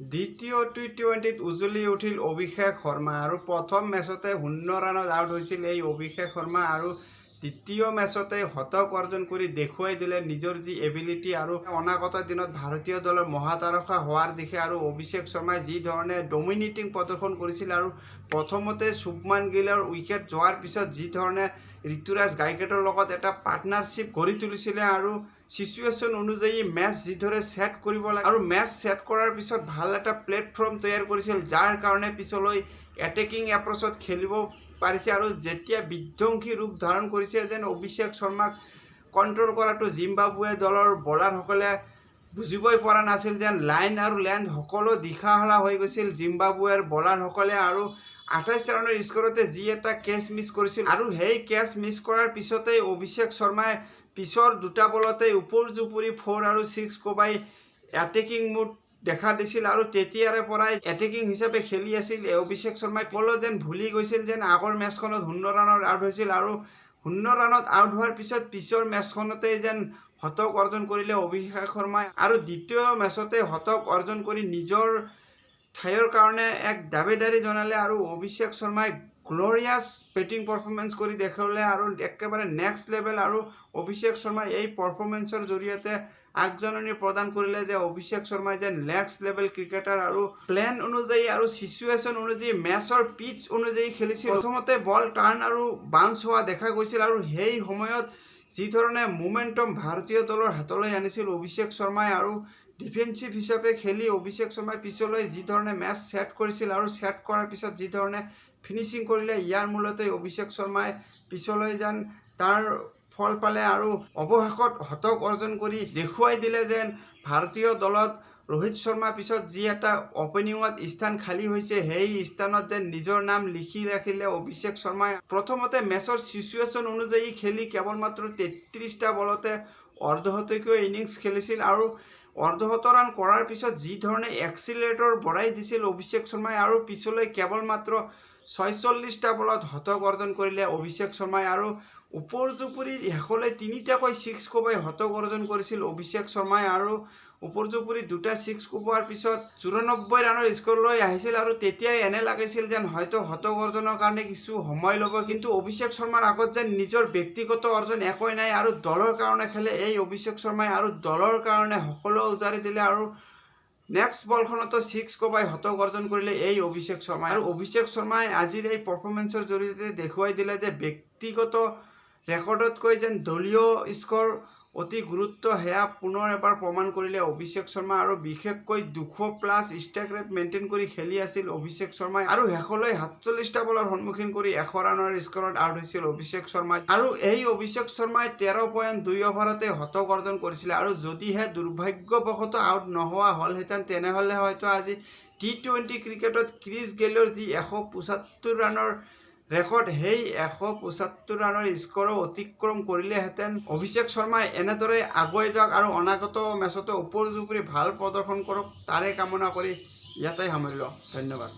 দ্বিতীয় টি টুৱেণ্টিত উজলি উঠিল অভিষেক শৰ্মা আৰু প্ৰথম মেচতে শূন্য ৰাণত আউট হৈছিল এই অভিষেক শৰ্মা আৰু দ্বিতীয় মেচতে শতক অৰ্জন কৰি দেখুৱাই দিলে নিজৰ যি এবিলিটি আৰু অনাগত দিনত ভাৰতীয় দলৰ মহাতাৰকা হোৱাৰ দিশে আৰু অভিষেক শৰ্মাই যি ধৰণে ডমিনেটিং প্ৰদৰ্শন কৰিছিল আৰু প্ৰথমতে শুভমান গিলৰ উইকেট যোৱাৰ পিছত যি ধৰণে ঋতুৰাজ গাইকেটৰ লগত এটা পাৰ্টনাৰশ্বিপ গঢ়ি তুলিছিলে আৰু চিচুৱেশ্যন অনুযায়ী মেচ যিদৰে ছেট কৰিব লাগে আৰু মেচ ছেট কৰাৰ পিছত ভালো এটা প্লেটফৰ্ম তৈয়াৰ কৰিছিল, যাৰ কাৰণে পিছলৈ এটেকিং এপ্ৰ'চত খেলিব পাৰিছে আৰু যেতিয়া বিধ্বংসী ৰূপ ধাৰণ কৰিছে যেন অভিষেক শৰ্মাক কণ্ট্ৰল কৰাটো জিম্বাবুৱে দলৰ বলাৰসকলে বুজিবই পৰা নাছিল যেন লাইন আৰু লেন্থ সকলো দিশাহাৰা হৈ গৈছিল। জিম্বাবুৱেৰ বলাৰসকলে আৰু আঠাইছ ৰানৰ স্ক'ৰতে যি এটা কেচ মিছ কৰিছিল আৰু সেই কেচ মিছ কৰাৰ পিছতেই অভিষেক শৰ্মাই পিছৰ দুটা বলতেই ওপৰ জুপুৰি ফ'ৰ আৰু ছিক্স কোবাই এটেকিং মুড দেখা দিছিল আৰু তেতিয়াৰে পৰাই এটেকিং হিচাপে খেলি আছিল। অভিষেক শৰ্মাই পল যেন ভুলি গৈছিল যেন আগৰ মেচখনত শূন্য ৰানত আউট হৈছিল আৰু শূন্য ৰানত আউট হোৱাৰ পিছত পিছৰ মেচখনতেই যেন শতক অৰ্জন কৰিলে অভিষেক শৰ্মাই আৰু দ্বিতীয় মেচতে শতক অৰ্জন কৰি নিজৰ ঠাইৰ কাৰণে এক দাবীদাৰী জনালে আৰু অভিষেক শৰ্মাই গ্ল'ৰিয়াছ বেটিং পাৰফৰ্মেঞ্চ কৰি দেখুৱালে আৰু একেবাৰে নেক্সট লেভেল আৰু অভিষেক শৰ্মাই এই পাৰফৰ্মেঞ্চৰ জৰিয়তে আগজাননী প্ৰদান কৰিলে যে অভিষেক শৰ্মাই যে নেক্সট লেভেল ক্ৰিকেটাৰ আৰু প্লেন অনুযায়ী আৰু চিচুৱেশ্যন অনুযায়ী মেচৰ পিচ অনুযায়ী খেলিছিল। প্ৰথমতে বল টাৰ্ণ আৰু বাউন্স হোৱা দেখা গৈছিল আৰু সেই সময়ত যি ধৰণে মোমেণ্টম ভাৰতীয় দলৰ হাতলৈ আনিছিল অভিষেক শৰ্মাই আৰু ডিফেন্সিভ হিচাপে খেলি অভিষেক শৰ্মাই পিছলৈ যি ধৰণে মেচ ছেট কৰিছিল আৰু ছেট কৰাৰ পিছত যি ধৰণে ফিনিচিং কৰিলে, ইয়াৰ মূলতে অভিষেক শৰ্মাই পিছলৈ যেন তাৰ ফল পালে আৰু অৱশেষত শতক অৰ্জন কৰি দেখুৱাই দিলে যেন ভাৰতীয় দলত ৰোহিত শৰ্মাৰ পিছত যি এটা অপেনিঙত স্থান খালী হৈছে, সেই স্থানত যেন নিজৰ নাম লিখি ৰাখিলে অভিষেক শৰ্মাই। প্ৰথমতে মেচৰ চিচুৱেশ্যন অনুযায়ী খেলি কেৱল মাত্ৰ তেত্ৰিছটা বলতে অৰ্ধশতকীয় ইনিংছ খেলিছিল আৰু অৰ্ধশত ৰান কৰাৰ পিছত যি ধৰণে এক্সিলেটৰ বঢ়াই দিছিল অভিষেক শৰ্মাই আৰু পিছলৈ কেৱল মাত্ৰ ছয়চল্লিছটা বলত শতক অৰ্জন কৰিলে অভিষেক শৰ্মাই আৰু ওপৰ জুপুৰি শেষলৈ তিনিটাকৈ ছিক্স কোবাই শতক অৰ্জন কৰিছিল অভিষেক শৰ্মাই আৰু ওপৰ দুটা ছিক্স কোবোৱাৰ পিছত চৌৰান্নব্বৈ ৰানৰ স্ক'ৰলৈ আহিছিল আৰু তেতিয়াই এনে লাগিছিল যেন হয়তো শতক অৰ্জনৰ কাৰণে কিছু সময় ল'ব, কিন্তু অভিষেক শৰ্মাৰ আগত যেন নিজৰ ব্যক্তিগত অৰ্জন একোৱেই নাই আৰু দলৰ কাৰণে খেলে। এই অভিষেক শৰ্মাই আৰু দলৰ কাৰণে সকলো উজাৰি দিলে আৰু নেক্সট বলখনতো ছিক্স কোবাই শতক অৰ্জন কৰিলে এই অভিষেক শৰ্মাই। আৰু অভিষেক শৰ্মাই আজিৰ এই পাৰফৰ্মেঞ্চৰ জৰিয়তে দেখুৱাই দিলে যে ব্যক্তিগত ৰেকৰ্ডতকৈ যেন দলীয় স্ক'ৰ অতি গুৰুত্ব সেয়া পুনৰ এবাৰ প্ৰমাণ কৰিলে। অভিষেক শৰ্মা আৰু বিশেষকৈ দুশ প্লাছ ষ্ট্ৰাইক ৰেট মেইনটেইন কৰি খেলি আছিল অভিষেক শৰ্মাই আৰু শেষলৈ সাতচল্লিছটা বলৰ সন্মুখীন কৰি এশ ৰানৰ স্ক'ৰত আউট হৈছিল অভিষেক শৰ্মাই। আৰু এই অভিষেক শৰ্মাই তেৰ পইণ্ট দুই অভাৰতে শতক অৰ্জন কৰিছিলে আৰু যদিহে দুৰ্ভাগ্যবশতঃ আউট নোহোৱা হ'লহেঁতেন, তেনেহ'লে হয়তো আজি টি টুৱেণ্টি ক্ৰিকেটত ক্ৰিছ গেইলৰ যি এশ পঁচসত্তৰ ৰানৰ ৰেকৰ্ড, সেই এশ পঁচসত্তৰ ৰানৰ স্ক'ৰো অতিক্ৰম কৰিলেহেঁতেন অভিষেক শৰ্মাই এনেদৰে আগুৱাই যাওক আৰু অনাগত মেচতো ওপৰ জুপুৰি ভালো প্ৰদৰ্শন কৰক, তাৰে কামনা কৰি ইয়াতে সামৰিলোঁ। ধন্যবাদ।